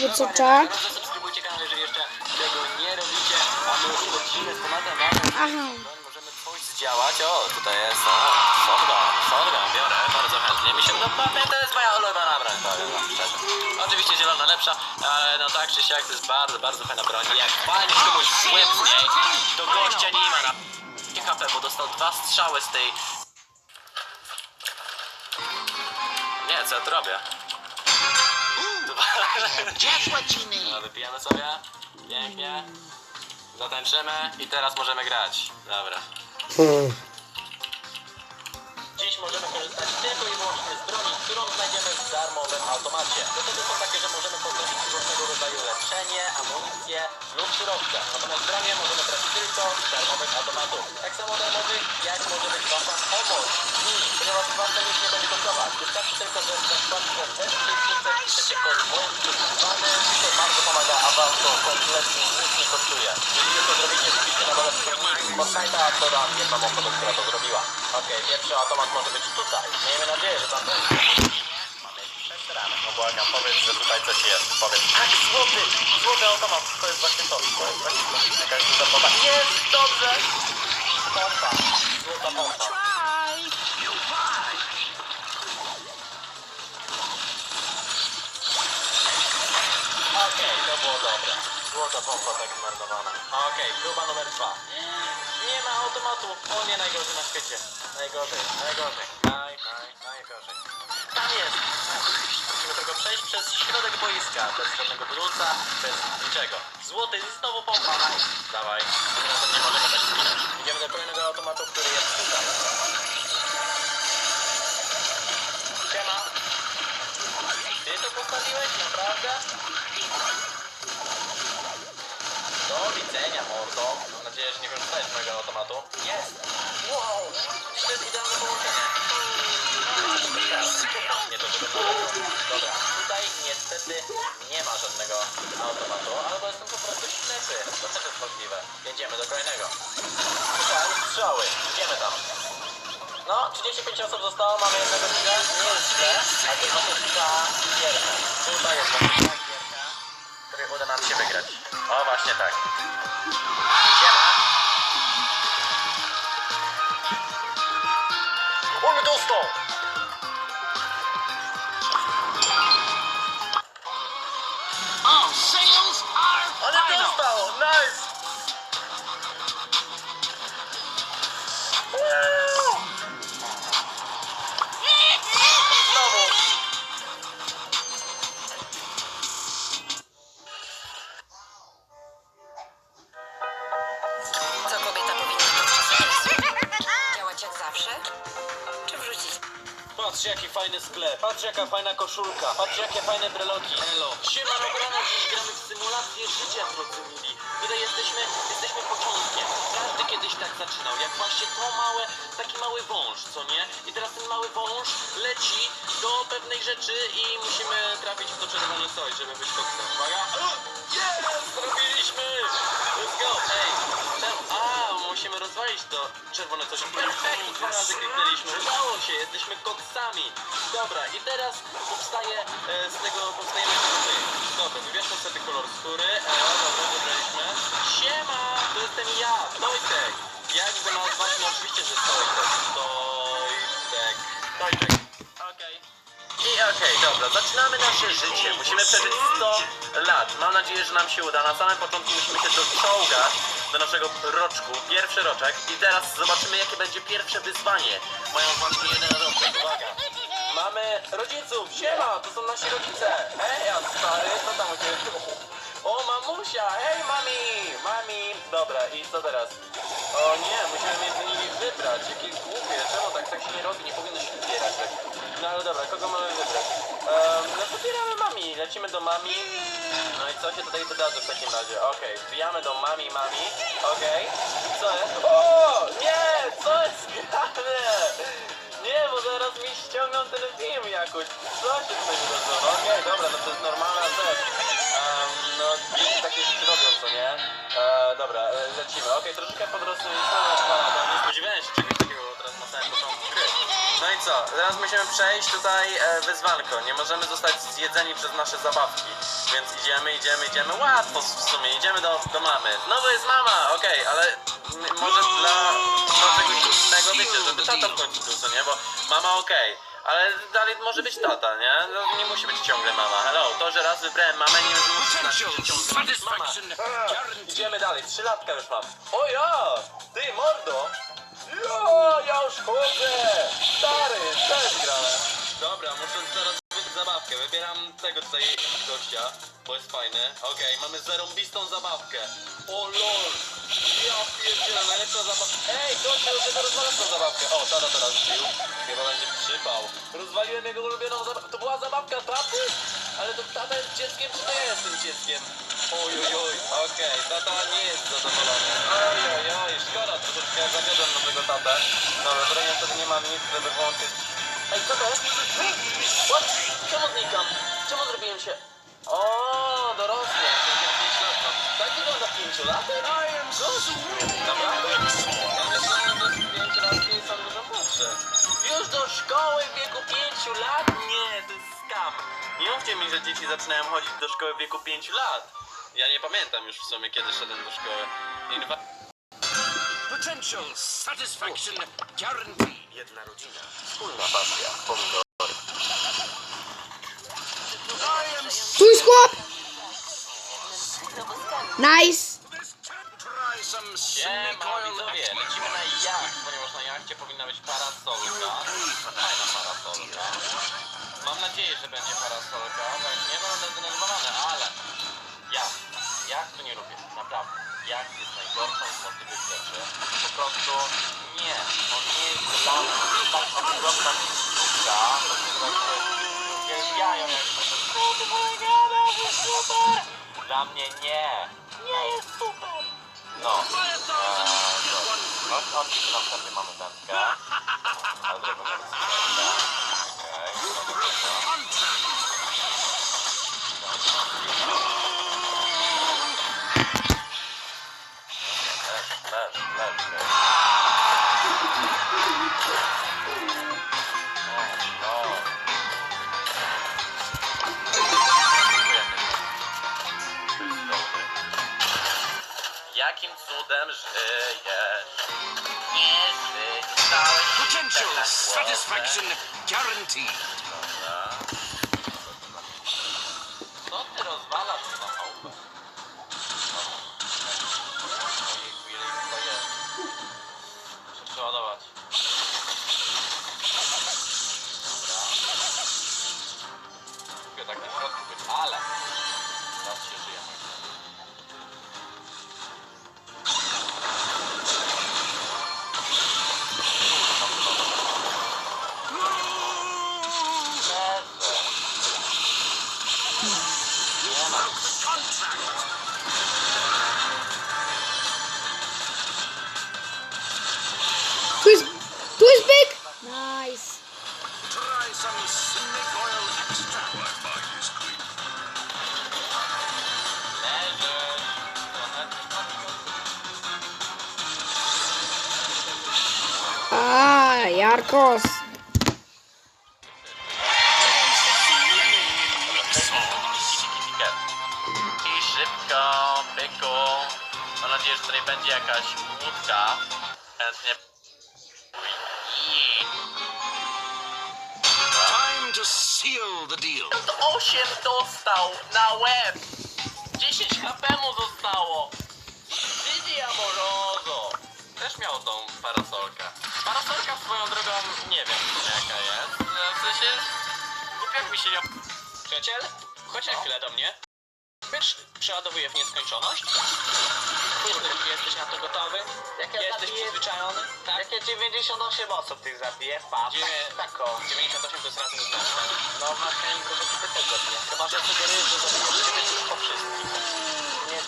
jakby co czat. Zasubskrybujcie kanał, jeżeli jeszcze tego nie robicie, a my już lecimy z tematem mamy. Aha. broń, Możemy coś zdziałać. O, tutaj jest, o, shotgun, shotgun, biorę bardzo chętnie. Mi się dokładnie, to jest moja ulubiona broń, powiem wam szczerze. Oczywiście zielona lepsza, ale no tak czy siak to jest bardzo, bardzo fajna broń. Jak fajnie komuś w łeb z niej, to gościa nie ma na HP, bo dostał dwa strzały z tej... Nie, co ja tu robię? You need. No, wypijamy sobie. Pięknie. Zatańczymy i teraz możemy grać. Dobra. Dziś możemy korzystać tylko i wyłącznie z broni, którą znajdziemy w darmowym automacie. Metody są takie, że możemy podnosić różnego rodzaju leczenie, amunicję lub surowce. Natomiast bronię możemy brać tylko z darmowych automatów. Tak samo darmowych, jak może być wasza pomoc nimi, ponieważ wasza nic nie będzie kosztować. Wystarczy tylko, że S500 piszecie przesłuchany, to bardzo pomaga, a wam to kompletnie nic nie kosztuje. Jeżeli to zrobicie, wpiszcie na dole swój nick, bo sajta dodam jedną osobę, która to zrobiła. Okej, pierwszy automat może być tutaj. Miejmy nadzieję, że tam będzie. Mamy ramek. No błagam, powiedz, że tutaj coś jest. Powiedz, tak, złoty! Złoty automat, to jest właśnie to. To jest właśnie to. Jakaś duża pompa. Jest, dobrze! Pompa. Złota pompa. Pompa tak zmarnowana. Okej, próba numer dwa. Nie ma automatu. O nie, najgorzej na świecie. Najgorzej, najgorzej. Naj, naj, najgorzej. Tam jest. Musimy tylko przejść przez środek boiska. Bez żadnego bluca, bez niczego. Złoty, znowu pompa. Nice. Dawaj. Tym razem nie możemy tak zginąć. Idziemy do kolejnego automatu, który jest tutaj. Siema. Ty to postawiłeś? Naprawdę? Do widzenia, mordo. Mam nadzieję, że nie korzystałeś z mojego automatu. Jest! Wow! To jest idealne połączenie. Nie to wyglądało. Dobra, tutaj niestety nie ma żadnego automatu, albo jestem po prostu ślepy. To też jest możliwe. Jedziemy do kolejnego. Słyszałem strzały. Idziemy tam. No, 35 osób zostało, mamy jednego chwilę. Nie jest źle, a to jest ta gierka. Tutaj jest ta gierka, której uda nam się wygrać. O, właśnie tak. Siema. stall. Nice. Koszulka, patrz jakie fajne breloki. Elo. Siema Rograna, dziś gramy w symulację życia drodzy mili. Tutaj jesteśmy, jesteśmy początkiem. Każdy kiedyś tak zaczynał, jak właśnie to małe, taki mały wąż, co nie? I teraz ten mały wąż leci do pewnej rzeczy i musimy trafić w to czerwone coś, żeby być koksem. Uwaga! Jest! Zrobiliśmy! Let's go! Ej! Musimy rozwalić to czerwone coś. Perfekt! Dwa razy kliknęliśmy. Udało się! Jesteśmy koksami! Dobra, i teraz powstaje e, z tego, powstajemy z my. Dobra, wybierzmy sobie kolor skóry. E, dobra, wybraliśmy. Siema! To jestem ja, Tojtek! Jak go nazwać? No oczywiście, że Tojtek. Tojtek. Tojtek. Okej. I okej, dobra, zaczynamy nasze życie. Musimy przeżyć 100 lat. Mam nadzieję, że nam się uda. Na samym początku musimy się doczołgać do naszego roczku. Pierwszy roczek. I teraz zobaczymy, jakie będzie pierwsze wyzwanie. Mają właśnie jeden roczek. Uwaga. Mamy rodziców. Siema, to są nasi rodzice. Hej, a stary, co tam u ciebie? O, mamusia. Hej, mami. Mami. Dobra, i co teraz? O nie, musimy między nimi wybrać. Jakie głupie. Czemu tak, tak się nie robi? Nie powinno się wybierać. Tak. No ale dobra, kogo mamy wybrać? Um, no wybieramy mami. Lecimy do mami. No i co się tutaj wydarzy w takim razie? Okej, wbijamy do mami, mami. Okej. Co jest? O! Nie! Co jest grane? Nie, bo zaraz mi ściągną ten film jakoś. Co się tutaj wydarzyło? Okej, dobra, no to jest normalna rzecz. E, dobra, e, lecimy. Okej, troszeczkę podrosły. Nie spodziewałem się czegoś takiego teraz na samym początku gry. No i co? Teraz musimy przejść tutaj e, wyzwanko. Nie możemy zostać zjedzeni przez nasze zabawki. Więc idziemy, idziemy, idziemy. Łatwo w sumie. Idziemy do, do mamy. Znowu jest mama, okej, ale m- może dla, dla czegoś innego, wiecie, żeby tata w końcu był, co nie? Bo mama okej. Ale dalej może być tata, nie? No, nie musi być ciągle mama. Hello, to, że raz wybrałem mamę, nie musi że ciągle ma być mama. Satisfaction. Idziemy dalej, trzylatka już mam. O ja! Ty mordo! Ja, ja już chodzę! Stary, też grałem. Dobra, muszę teraz wybrać zabawkę. Wybieram tego tutaj gościa, bo jest fajny. Okej, mamy zarąbistą zabawkę. O lol! Ja pierdzielę, najlepsza zabawka. Ej, gościa, już jego rozwalam tą zabawkę. O, tata teraz wbił. Chyba będzie przypał. Rozwaliłem jego ulubioną zabawkę. To była zabawka taty? Ale to tata jest dzieckiem, czy to ja jestem dzieckiem? Oj, oj, oj, okej, tata nie jest zadowolony. Oj, oj, oj, szkoda, troszeczkę zawiodłem nowego tatę. Dobra, to niestety nie mam nic, żeby włączyć. Ej, co to jest? What? Czemu znikam? Czemu zrobiłem się... O, dorosłem, jestem 5 lat. mam. Tak wygląda 5 lat? Naprawdę? Ja myślałem, że 5 lat są dużo młodsze. Już do szkoły w wieku 5 lat? Nie, to jest skam. Nie mówcie mi, że dzieci zaczynają chodzić do szkoły w wieku 5 lat. Ja nie pamiętam już w sumie, kiedy szedłem do szkoły. Inwa... Potential satisfaction guaranteed. Jedna rodzina. Wspólna pasja. Pomidor. I am Tu jest chłop! Nice! Siema, oil widzowie, extract. lecimy na jacht, ponieważ na jachcie powinna być parasolka. Fajna parasolka. Mam nadzieję, że będzie parasolka, tak nie będę zdenerwowany, ale jacht, jachtu nie lubię, naprawdę. Jacht jest najgorszą z możliwych rzeczy. Po prostu nie, on nie jest dla mnie tak się właśnie uwielbiają jak to jest super! Dla mnie nie, nie jest super! No, eee, dobra. no, no, na wstępie mamy wędkę. Ale drogą satisfaction guaranteed. A, Jarkos! I szybko, byku. Mam nadzieję, że tutaj będzie jakaś łódka. Chętnie. Time to seal the deal. 8 dostał na łeb. 10 HP mu zostało. Didi Amoroso. Też miał tą parasolkę. Parasolka swoją drogą nie wiem jaka jest. E, W sensie jak mi się nie... Przyjaciel, chodź na chwilę do mnie. Wiesz, przeładowuję w nieskończoność. Kurde, jesteś na to gotowy? Jak ja jesteś zabiję- przyzwyczajony? Tak? Jakie 98 osób tych zabije? Patrz, Dziewię- tak, tako. 98 to jest razem znaczne. No masz tylko, że też zabiję. Chyba, że sugerujesz, że zabijesz już po wszystkich.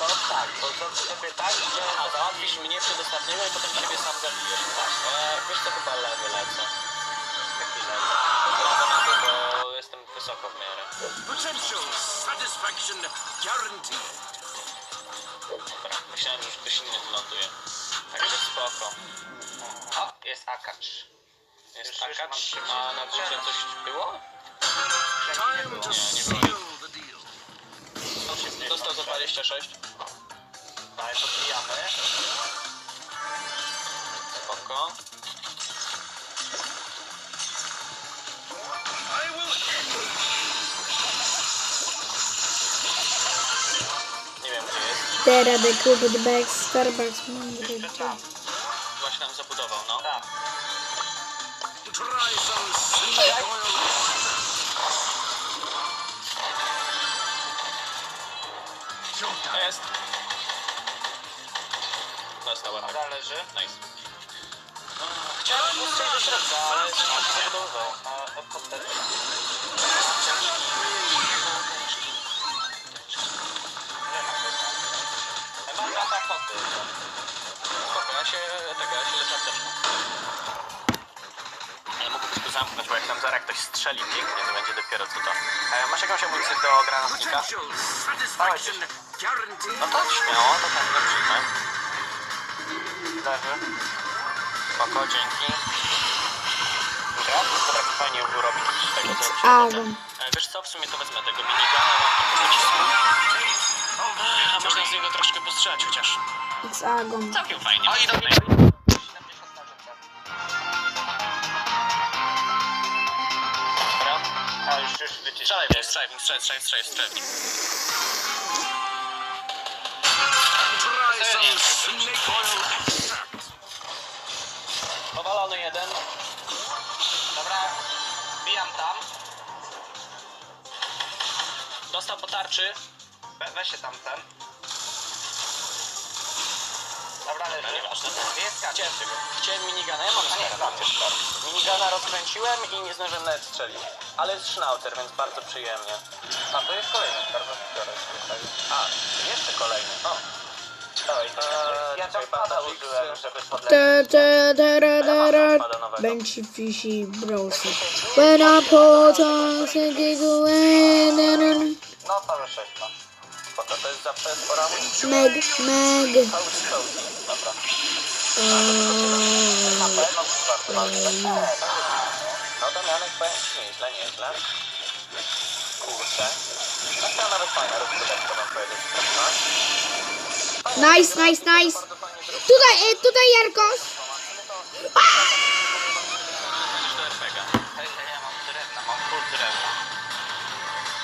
Nie, no tak, bo zrobię sobie tak, że... A załatwisz mnie przed ostatniego i potem siebie sam zabijesz. Tak. E, wiesz co, chyba lewy lecę. Jaki lewy. Prawo na to, bo jestem wysoko w miarę. Potential satisfaction guaranteed. Dobra, myślałem, że już ktoś inny wyląduje. Także spoko. O, jest akacz. Jest akacz, a na górze coś było? Time to seal the. Dostał za 26. Daj, podbijamy. Spoko. Nie wiem gdzie jest. Tera de Cupid Back Starbucks mądry. Tam. Chyba się tam zabudował, no. Tam. try some snake oil Jest. Dostał ładnie. Dobra, leży. Nice. Chciałem dostać do środka, ale się. Nie ma go. Mam lata foty. Spoko, ja się tego, ja się leczę apteczką. Ale mógłbyś tu zamknąć, bo jak tam zaraz ktoś strzeli pięknie, to będzie dopiero co to. E, masz jakąś amunicję do granatnika? satisfaction guaranteed. No to śmiało, to tam nie przyjmę. Leży. Spoko, dzięki. Dobra, to tak fajnie urobić z tego, co. Agon. E, Wiesz co, w sumie to wezmę tego minigana, mam trochę pocisku. A można z niego troszkę postrzelać chociaż. It's Agon. Całkiem fajnie. O, idą, Tutaj- idą, idą. 70 na rzucę. Dobra. A, już, już wyciszyłem. Strzelaj strzelaj strzelaj, strzelaj, strzelaj, Powalony jeden. Dobra. Bijam tam. Dostał po tarczy. We, weź się tamten. Dobra, leży. No nieważne. Kacie. Chciałem. Chciałem minigana, ja mam A nie, tam. Minigana rozkręciłem i nie zdążyłem nawet strzelić. Ale jest sznaucer, więc bardzo przyjemnie. A to jest kolejny bardzo. A, jeszcze kolejny. O. To Ja tam pada użyłem, żeby. Te, te, tera, tera. Pada nowego. Benchy fishy brosy. When I put on singing away. No to już 6 ma. Spoko, to jest zawsze spora. Meg, meg. Dobra. Na pewno czwarty ma. No to mianek powiem ci nieźle, nieźle. Kurczę. No to nawet fajna rozgrywka, bym powiedzieć. Nice, nice, nice. Tutaj, e, tutaj Jarkos. do RPG. Hej, hej, ja mam drewna, mam pół drewna.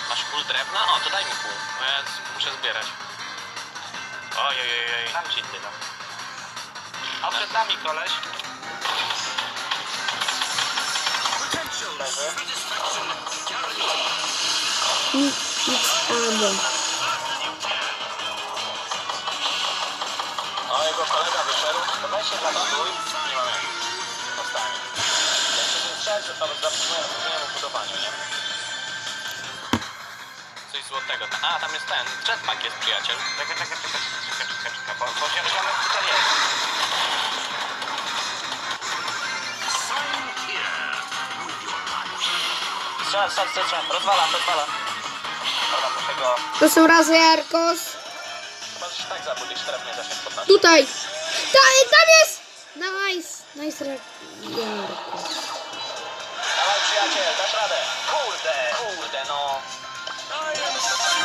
Masz pół drewna? O, to daj mi pół. Bo ja z- muszę zbierać. Ojej, Dam ci tyle. A przed nami koleś. Potential satisfaction guaranteed. It's To weź się zabaduj. Nie mam jak. Postanie. Ja się tym strzelać, że tam zapomniałem o budowaniu, nie? Coś złotego. A, tam jest ten. Jetpack jest, przyjaciel. Czekaj, czekaj, czekaj, czekaj, czekaj, czekaj, bo, ziomek tutaj jest. Sign here with your life. Strzel, strzel, strzel, strzel. Rozwalam, rozwalam. Dobra, muszę go... To są razy Jarkos. Chyba, że się tak zabudzisz, teraz mnie zacznie podnosić. Tutaj. Ta, tam jest. Nice. Nice. Jarkos. Dawaj, przyjaciel, dasz radę. Kurde, kurde, no.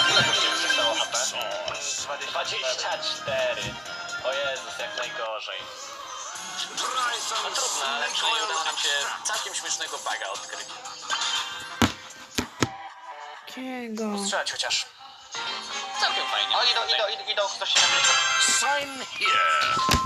Ile tu się zostało HP? 24. O Jezus, jak najgorzej. No trudno, ale przynajmniej udało nam się całkiem śmiesznego baga odkryć. Czego? Strzelać chociaż. Całkiem fajnie. O, idą, idą, idą, idą, ktoś się na mnie... Sign here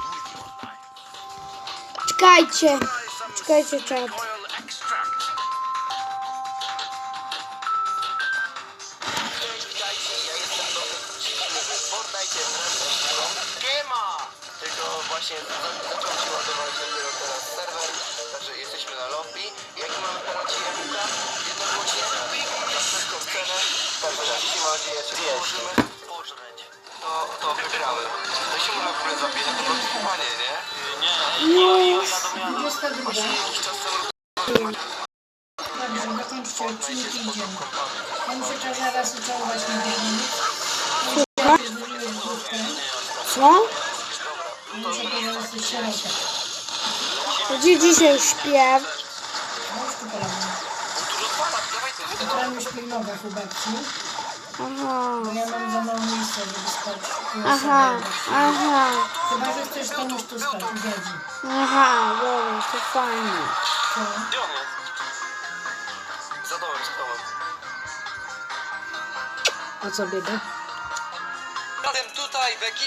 grą Gema! Tylko właśnie za- zaczął się ładować dopiero teraz serwer, także jesteśmy na lobby. Jaki mamy teraz jajka? Jednogłośnie, za wszelką cenę. Także jeśli mam nadzieję, że możemy pożreć. To, to wygrałem. To się mówi w ogóle zabija, to po prostu panie, nie? Nie, to druga. Dobrze, dokończcie odcinek idziemy. Będę się czas zaraz ucałować na biegu. Co? Muszę powiedzieć, że się robię. Gdzie dzisiaj śpiew? Już tu polamy. Utramy śpilnowe chłopaki. Aha. bo ja mam za mało miejsca, żeby spać. Aha. Aha. Chyba, że chcesz tam już tu spać, u dziadzi. Aha. Dobra, to fajnie. Co? Gdzie on jest? Za za domem. A co biega? Zatem tutaj w ekipie